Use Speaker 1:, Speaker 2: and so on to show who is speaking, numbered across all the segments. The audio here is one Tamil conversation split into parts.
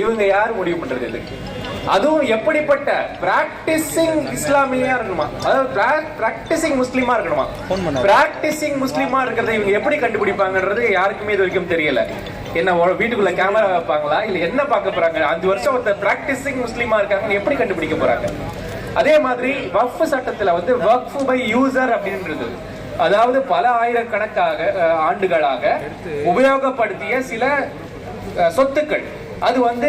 Speaker 1: இவங்க யார் முடிவு பண்றது இல்லை. அதுவும் எப்படிப்பட்ட பிராக்டிசிங் இஸ்லாமியா இருக்கணுமா? அதாவது பிராக்டிசிங் முஸ்லீமா இருக்கணுமா? பிராக்டிசிங் முஸ்லீமா இருக்கிறத இவங்க எப்படி கண்டுபிடிப்பாங்கன்றது யாருக்குமே இது வரைக்கும் தெரியல. என்ன வீட்டுக்குள்ள கேமரா வைப்பாங்களா? இல்ல என்ன பார்க்க போறாங்க? அஞ்சு வருஷம் ஒருத்தர் பிராக்டிசிங் முஸ்லீமா இருக்காங்கன்னு எப்படி கண்டுபிடிக்க போறாங்க? அதே மாதிரி வக்ஃப் சட்டத்துல வந்து வக்ஃப் பை யூசர் அப்படின்றது அதாவது பல ஆயிரக்கணக்காக ஆண்டுகளாக உபயோகப்படுத்திய சில சொத்துக்கள். அது வந்து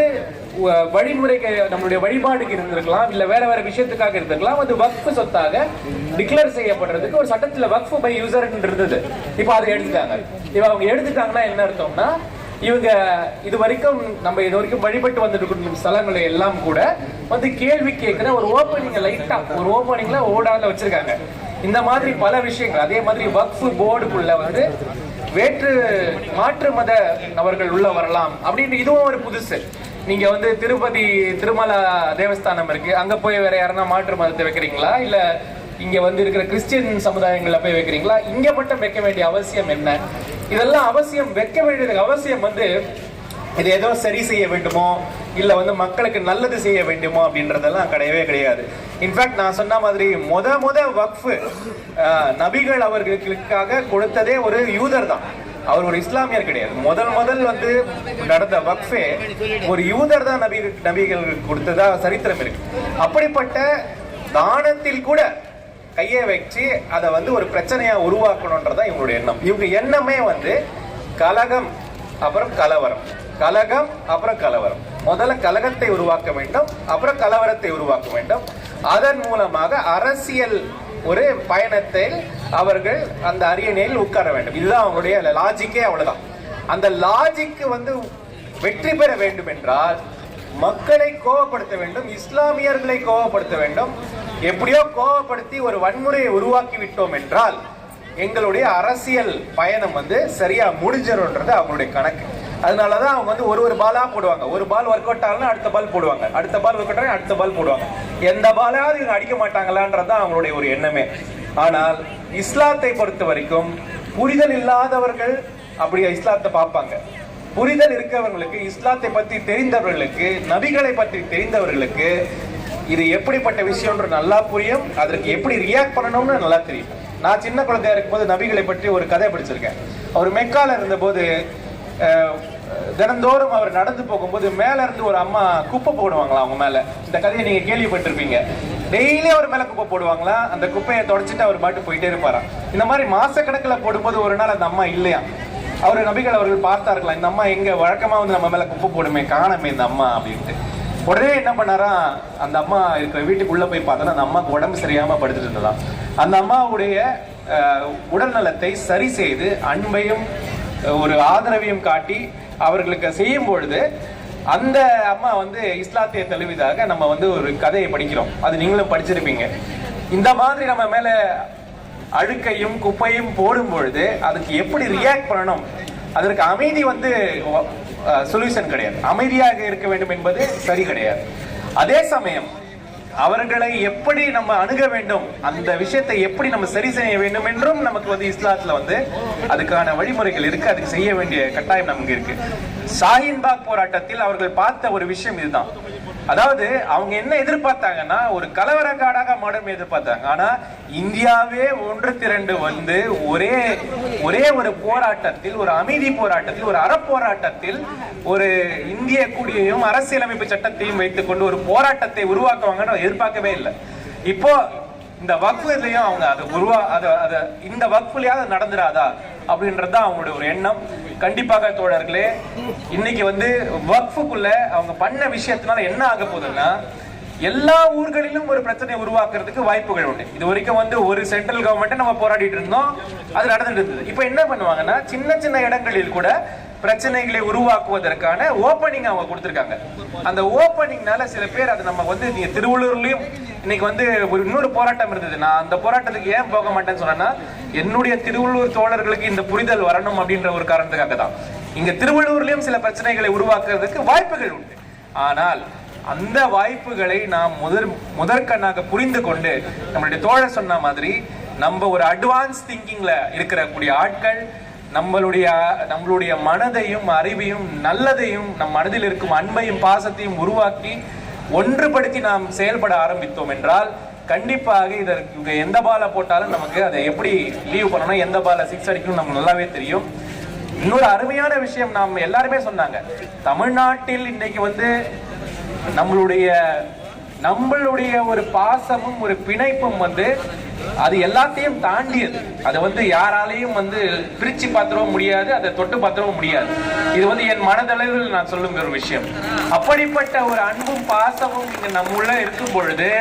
Speaker 1: வ- வழிமுறைக்கு நம்மளுடைய வழிபாடுக்கு இருந்திருக்கலாம் இல்ல வேற வேற விஷயத்துக்காக இருந்திருக்கலாம். அது வக்ஃபு சொத்தாக டிக்ளேர் செய்யப்படுறதுக்கு ஒரு சட்டத்துல வக்ஃபு பை யூசர் இருந்தது. இப்போ அதை எடுத்துட்டாங்க. இப்போ அவங்க எடுத்துட்டாங்கன்னா என்ன அர்த்தம்னா இவங்க இது வரைக்கும் நம்ம இது வரைக்கும் வழிபட்டு வந்துட்டு இருக்கும் ஸ்தலங்களை எல்லாம் கூட வந்து கேள்வி கேட்கிற ஒரு ஓப்பனிங் லைட்டா ஒரு ஓப்பனிங்ல ஓடால வச்சிருக்காங்க. இந்த மாதிரி பல விஷயங்கள் அதே மாதிரி வக்ஃப் போர்டுக்குள்ள வந்து வேற்று மாற்று மத நபர்கள் உள்ள வரலாம் அப்படின்னு இதுவும் ஒரு புதுசு. நீங்க வந்து திருப்பதி திருமலா தேவஸ்தானம் இருக்கு. அங்க போய் வேற யாருன்னா மாற்று மதத்தை வைக்கிறீங்களா? இல்ல இங்க வந்து இருக்கிற கிறிஸ்டியன் சமுதாயங்கள்ல போய் வைக்கிறீங்களா? இங்க மட்டும் வைக்க வேண்டிய அவசியம் என்ன? இதெல்லாம் அவசியம் வைக்க வேண்டியது அவசியம் வந்து இது ஏதோ சரி செய்ய வேண்டுமோ? இல்லை வந்து மக்களுக்கு நல்லது செய்ய வேண்டுமோ அப்படின்றதெல்லாம் கிடையவே கிடையாது. இன்ஃபேக்ட் நான் சொன்ன மாதிரி முத முத வக்ஃபு நபிகள் அவர்களுக்காக கொடுத்ததே ஒரு யூதர் தான். அவர் ஒரு இஸ்லாமியர் கிடையாது. முதல் முதல் வந்து நடந்த வக்ஃபே ஒரு யூதர் தான் நபி நபிகள் கொடுத்ததா சரித்திரம் இருக்கு. அப்படிப்பட்ட தானத்தில் கூட கையை வச்சு அதை வந்து ஒரு பிரச்சனையா உருவாக்கணும்ன்றதான் இவங்களுடைய எண்ணம். இவங்க எண்ணமே வந்து கலகம் அப்புறம் கலவரம். கலகம் அப்புறம் கலவரம். முதல்ல கலகத்தை உருவாக்க வேண்டும் அப்புறம் கலவரத்தை உருவாக்க வேண்டும். அதன் மூலமாக அரசியல் ஒரு பயணத்தை அவர்கள் அந்த அரியணையில் உட்கார வேண்டும். இதுதான் அவங்களுடைய லாஜிக்கே அவ்வளவுதான். அந்த லாஜிக்கு வந்து வெற்றி பெற வேண்டும் என்றால் மக்களை கோவப்படுத்த வேண்டும் இஸ்லாமியர்களை கோவப்படுத்த வேண்டும். எப்படியோ கோவப்படுத்தி ஒரு வன்முறையை உருவாக்கி விட்டோம் என்றால் எங்களுடைய அரசியல் பயணம் வந்து சரியா முடிஞ்சிடும்ன்றது அவங்களுடைய கணக்கு. அதனால தான் அவங்க வந்து ஒரு ஒரு பாலாக போடுவாங்க. ஒரு பால் ஒர்க் அவுட் ஆகலாம் அடுத்த பால் போடுவாங்க. அடுத்த பால் ஒர்க் அவுட் அடுத்த பால் போடுவாங்க. எந்த பாலாவது இவங்க அடிக்க மாட்டாங்களான்றது தான் அவங்களுடைய ஒரு எண்ணமே. ஆனால் இஸ்லாத்தை பொறுத்த வரைக்கும் புரிதல் இல்லாதவர்கள் அப்படி இஸ்லாத்தை பார்ப்பாங்க. புரிதல் இருக்கிறவர்களுக்கு இஸ்லாத்தை பற்றி தெரிந்தவர்களுக்கு நபிகளை பற்றி தெரிந்தவர்களுக்கு இது எப்படிப்பட்ட விஷயம்ன்ற நல்லா புரியும். அதற்கு எப்படி ரியாக்ட் பண்ணணும்னு நல்லா தெரியும். நான் சின்ன குழந்தையா இருக்கும்போது நபிகளை பற்றி ஒரு கதை படிச்சிருக்கேன். அவர் மெக்கால இருந்தபோது தினந்தோறும் அவர் நடந்து போகும்போது மேல இருந்து ஒரு அம்மா குப்பை போடுவாங்களா அவங்க மேல? இந்த கதையை நீங்க கேள்விப்பட்டிருப்பீங்க. டெய்லி அவர் மேல குப்பை போடுவாங்களா? அந்த குப்பையை தொடச்சிட்டு அவர் பாட்டு போயிட்டே இருப்பாராம் இந்த மாதிரி மாசக்கணக்கில் போடும்போது ஒரு நாள் அந்த அம்மா இல்லையா? அவர் நபிகள் அவர்கள் பார்த்தார்களாம் இந்த அம்மா எங்க வழக்கமா வந்து நம்ம மேல குப்பை போடுமே காணமே இந்த அம்மா அப்படின்ட்டு. உடனே என்ன பண்ணாரா அந்த அம்மா இருக்கிற வீட்டுக்குள்ள போய் பார்த்தோன்னா அந்த அம்மாவுக்கு உடம்பு சரியாம படுத்துட்டு இருந்ததாம் அந்த அம்மாவுடைய உடல்நலத்தை உடல் நலத்தை சரி செய்து அன்பையும் ஒரு ஆதரவையும் காட்டி அவர்களுக்கு செய்யும் பொழுது அந்த அம்மா வந்து இஸ்லாத்திய தழுவிதாக நம்ம வந்து ஒரு கதையை படிக்கிறோம். அது நீங்களும் படிச்சிருப்பீங்க. இந்த மாதிரி நம்ம மேல அழுக்கையும் குப்பையும் போடும் பொழுது அதுக்கு எப்படி ரியாக்ட் பண்ணணும்? அதற்கு அமைதி வந்து சொல்யூஷன் கிடையாது. அமைதியாக இருக்க வேண்டும் என்பது சரி கிடையாது. அதே சமயம் அவர்களை எப்படி நம்ம அணுக வேண்டும் அந்த விஷயத்தை எப்படி நம்ம சரி செய்ய வேண்டும் என்றும் நமக்கு வந்து இஸ்லாத்துல வந்து அதுக்கான வழிமுறைகள் இருக்கு. அதுக்கு செய்ய வேண்டிய கட்டாயம் நமக்கு இருக்கு. ஷாஹின்பாக் போராட்டத்தில் அவர்கள் பார்த்த ஒரு விஷயம் இதுதான். அதாவது அவங்க என்ன எதிர்பார்த்தாங்கன்னா ஒரு கலவரக்காடாக மாடர்ன் எதிர்பார்த்தாங்க. ஆனா இந்தியாவே ஒன்று திரண்டு வந்து ஒரே ஒரே ஒரு போராட்டத்தில் ஒரு அமைதி போராட்டத்தில் ஒரு அறப்போராட்டத்தில் ஒரு இந்திய குடியையும் அரசியலமைப்பு சட்டத்தையும் வைத்துக்கொண்டு ஒரு போராட்டத்தை உருவாக்குவாங்கன்னு எதிர்பார்க்கவே இல்லை. இப்போ இந்த வக்ஃபுலையும் அவங்க அதை உருவா அதை அதை இந்த வக்ஃபுலையாவது நடந்துடாதா அப்படின்றது தான் அவங்களுடைய ஒரு எண்ணம். கண்டிப்பாக தோழர்களே இன்னைக்கு வந்து வக்ஃபுக்குள்ள அவங்க பண்ண விஷயத்தினால என்ன ஆக போகுதுன்னா எல்லா ஊர்களிலும் ஒரு பிரச்சனை உருவாக்குறதுக்கு வாய்ப்புகள் உண்டு. இது வரைக்கும் வந்து ஒரு சென்ட்ரல் கவர்மெண்ட் நம்ம போராடிட்டு இருந்தோம் அது நடந்துட்டு இருந்தது. இப்போ என்ன பண்ணுவாங்கன்னா சின்ன சின்ன இடங்களில் கூட பிரச்சனைகளை உருவாக்குவதற்கான ஓப்பனிங் அவங்க கொடுத்துருக்காங்க. அந்த ஓப்பனிங்னால சில பேர் அது நம்ம வந்து நீங்க திருவள்ளூர்லயும் இன்னைக்கு வந்து ஒரு இன்னொரு போராட்டம் இருந்தது. நான் அந்த போராட்டத்துக்கு ஏன் போக மாட்டேன்னு சொன்னேன்னா என்னுடைய திருவள்ளூர் தோழர்களுக்கு இந்த புரிதல் வரணும் அப்படின்ற ஒரு காரணத்துக்காக தான். இங்க திருவள்ளூர்லயும் சில பிரச்சனைகளை உருவாக்குறதுக்கு வாய்ப்புகள் உண்டு. ஆனால் அந்த வாய்ப்புகளை நாம் முதற் முதற்கண்ணாக புரிந்து கொண்டு நம்மளுடைய தோழர் சொன்ன மாதிரி நம்ம ஒரு அட்வான்ஸ் திங்கிங்ல இருக்கிற கூடிய ஆட்கள் நம்மளுடைய நம்மளுடைய மனதையும் அறிவையும் நல்லதையும் நம் மனதில் இருக்கும் அன்பையும் பாசத்தையும் உருவாக்கி ஒன்றுபடுத்தி நாம் செயல்பட ஆரம்பித்தோம் என்றால் கண்டிப்பாக இதற்கு எந்த பாலை போட்டாலும் நமக்கு அதை எப்படி லீவ் பண்ணணும் எந்த பாலை சிக்ஸ் அடிக்கணும் நமக்கு நல்லாவே தெரியும். இன்னொரு அருமையான விஷயம் நாம் எல்லாருமே சொன்னாங்க. தமிழ்நாட்டில் இன்னைக்கு வந்து நம்மளுடைய நம்மளுடைய ஒரு பாசமும் ஒரு பிணைப்பும் வந்து அது எல்லாத்தையும் தாண்டியது. அதை வந்து யாராலையும் வந்து பிரிச்சு பார்த்துடவும் முடியாது அதை தொட்டு பார்த்துடவும் முடியாது. இது வந்து என் மனதளவில் நான் சொல்லும் ஒரு விஷயம். அப்படிப்பட்ட ஒரு அன்பும் பாசமும் இங்க நம்முள்ள இருக்கும் பொழுது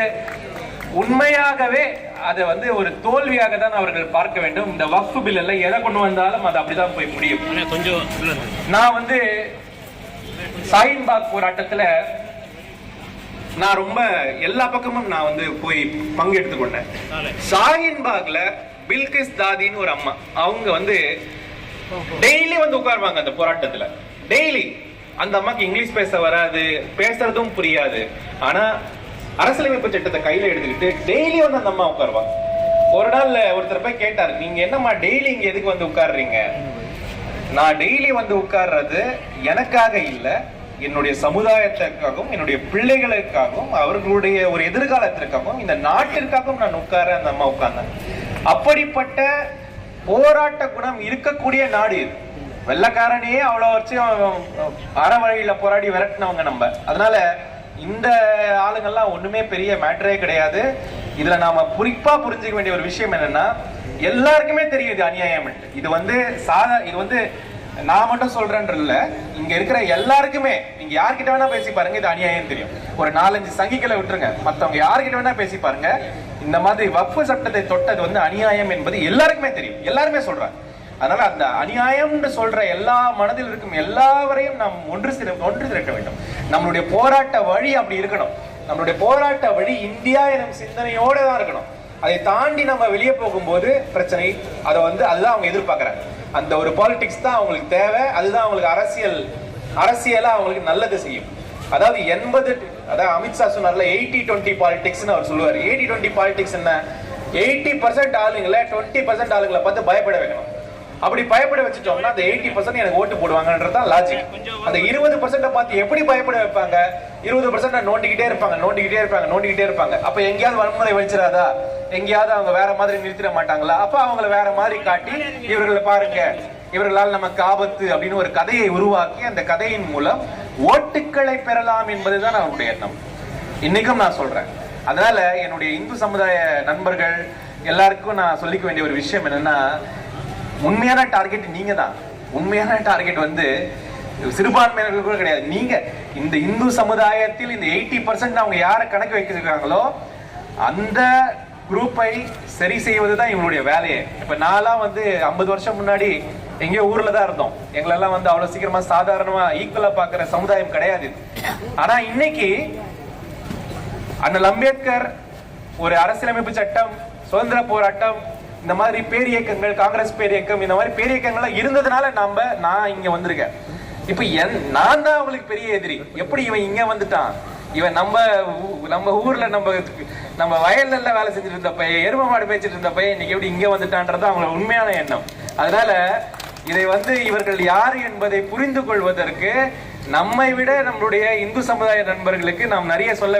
Speaker 1: உண்மையாகவே அதை வந்து ஒரு தோல்வியாக தான் அவர்கள் பார்க்க வேண்டும். இந்த வக்ஃபு பில் எல்லாம் எதை கொண்டு வந்தாலும் அது அப்படிதான் போய் முடியும்.
Speaker 2: கொஞ்சம்.
Speaker 1: நான் வந்து சாயின்பாக் போராட்டத்துல நான் ரொம்ப எல்லா பக்கமும் நான் வந்து போய் பங்கெடுத்து கொண்டேன். ஷாஹின்பாக்ல பில்கிஸ் தாதின்னு ஒரு அம்மா. அவங்க வந்து டெய்லி வந்து உட்காருவாங்க அந்த போராட்டத்துல. டெய்லி. அந்த அம்மாக்கு இங்கிலீஷ் பேச வராது பேசுறதும் புரியாது. ஆனா அரசியலமைப்பு சட்டத்தை கையில எடுத்துக்கிட்டு டெய்லி வந்து அந்த அம்மா உட்காருவாங்க ஒரு நாள் ஒருத்தர் போய் கேட்டாரு நீங்க என்னம்மா டெய்லி இங்க எதுக்கு வந்து உட்காருறீங்க? நான் டெய்லி வந்து உட்கார்றது எனக்காக இல்ல என்னுடைய சமுதாயத்திற்காகவும் என்னுடைய பிள்ளைகளுக்காகவும் அவர்களுடைய ஒரு எதிர்காலத்திற்காகவும் இந்த நாட்டிற்காகவும் நான் உட்கார அந்த அம்மா உட்கார்ந்தேன் அப்படிப்பட்ட போராட்ட குணம் இருக்கக்கூடிய நாடு இது. வெள்ளக்காரனையே அவ்வளவு வருஷம் அற வழியில போராடி விரட்டினவங்க நம்ம. அதனால இந்த ஆளுங்கள்லாம் ஒண்ணுமே பெரிய மேட்டரே கிடையாது. இதுல நாம குறிப்பா புரிஞ்சுக்க வேண்டிய ஒரு விஷயம் என்னன்னா எல்லாருக்குமே தெரியும் இது அநியாயம் இது வந்து சாதா இது வந்து நான் மட்டும் சொல்றேன்றல்ல. இங்க இருக்கிற எல்லாருக்குமே நீங்க யார்கிட்ட வேணா பேசி பாருங்க இது அநியாயம் தெரியும். ஒரு நாலஞ்சு சங்கிகளை விட்டுருங்க. மத்தவங்க யார்கிட்ட வேணா பேசி பாருங்க. இந்த மாதிரி வப்பு சட்டத்தை தொட்டது வந்து அநியாயம் என்பது எல்லாருக்குமே தெரியும். எல்லாருமே சொல்றாங்க. அதனால அந்த அநியாயம்னு சொல்ற எல்லா மனதில் இருக்கும் எல்லாவரையும் நாம் ஒன்று சிற ஒன்று திரட்ட வேண்டும். நம்மளுடைய போராட்ட வழி அப்படி இருக்கணும். நம்மளுடைய போராட்ட வழி இந்தியா எனும் சிந்தனையோட தான் இருக்கணும். அதை தாண்டி நம்ம வெளியே போகும்போது பிரச்சனை அதை வந்து அதுதான் அவங்க எதிர்பார்க்கறாங்க. அந்த ஒரு பாலிடிக்ஸ் தான் அவங்களுக்கு தேவை. அதுதான் அவங்களுக்கு அரசியல் அரசியலா அவங்களுக்கு நல்லது செய்யும். அதாவது எண்பது அதாவது அமித்ஷா சொன்னார்ல எயிட்டி டுவெண்ட்டி பாலிடிக்ஸ்னு அவர் சொல்லுவார். எயிட்டி டுவெண்ட்டி பாலிடிக்ஸ் என்ன? எயிட்டி பர்சன்ட் ஆளுங்களை டுவெண்ட்டி பர்சன்ட் ஆளுங்களை பார்த்து பயப்பட வைக்கணும். அப்படி பயப்பட வச்சுட்டோம்னா அந்த எயிட்டி பர்சன்ட் எனக்கு ஓட்டு போடுவாங்கன்றது தான் லாஜிக் அந்த இருபது பர்சன்ட பார்த்து எப்படி பயப்பட வைப்பாங்க? இருபது பர்சன்ட் நோண்டிக்கிட்டே இருப்பாங்க நோண்டிக்கிட்டே இருப்பாங்க நோண்டிக்கிட்டே இருப்பாங்க. அப்ப எங்கேயாவது வன்முறை வச்சிடாதா எங்கேயாவது அவங்க வேற மாதிரி நிறுத்திட மாட்டாங்களா? அப்ப அவங்கள வேற மாதிரி காட்டி இவர்களை பாருங்க இவர்களால் நமக்கு ஆபத்து அப்படின்னு ஒரு கதையை உருவாக்கி அந்த கதையின் மூலம் ஓட்டுக்களை பெறலாம் என்பதுதான் அவருடைய எண்ணம். இன்னைக்கும் நான் சொல்றேன். அதனால என்னுடைய இந்து சமுதாய நண்பர்கள் எல்லாருக்கும் நான் சொல்லிக்க வேண்டிய ஒரு விஷயம் என்னன்னா உண்மையான டார்கெட் நீங்க தான் உண்மையான டார்கெட் வந்து சிறுபான்மையினர்கள் கூட கிடையாது. நீங்க இந்த இந்து சமுதாயத்தில் இந்த எயிட்டி பர்சன்ட் அவங்க யாரை கணக்கு வைக்கிறாங்களோ அந்த குரூப்பை சரி செய்வது தான் இவங்களுடைய வேலையே. இப்ப நான்லாம் வந்து ஐம்பது வருஷம் முன்னாடி எங்கேயோ ஊர்ல தான் இருந்தோம். எங்களெல்லாம் வந்து அவ்வளவு சீக்கிரமா சாதாரணமா ஈக்குவலா பாக்குற சமுதாயம் கிடையாது ஆனால் ஆனா இன்னைக்கு அண்ணல் அம்பேத்கர் ஒரு அரசியலமைப்பு சட்டம் சுதந்திர போராட்டம் இந்த மாதிரி பேரியக்கங்கள் காங்கிரஸ் பேரியக்கம் இந்த மாதிரி பேரியக்கங்கள்லாம் இருந்ததுனால நாம நான் இங்க வந்திருக்கேன். இப்ப என் நான் தான் அவங்களுக்கு பெரிய எதிரி. எப்படி இவன் இங்க வந்துட்டான்? இவன் நம்ம நம்ம ஊர்ல நம்ம நம்ம வயல்ல எல்லாம் வேலை செஞ்சுட்டு இருந்த பையன் எரும மாடு பேச்சிட்டு இருந்த பையன் இன்னைக்கு எப்படி இங்க வந்துட்டான்றது அவங்களோட உண்மையான எண்ணம். அதனால இதை வந்து இவர்கள் யார் என்பதை புரிந்து கொள்வதற்கு நம்மை விட நம்மளுடைய இந்து சமுதாய நண்பர்களுக்கு நாம் நிறைய சொல்ல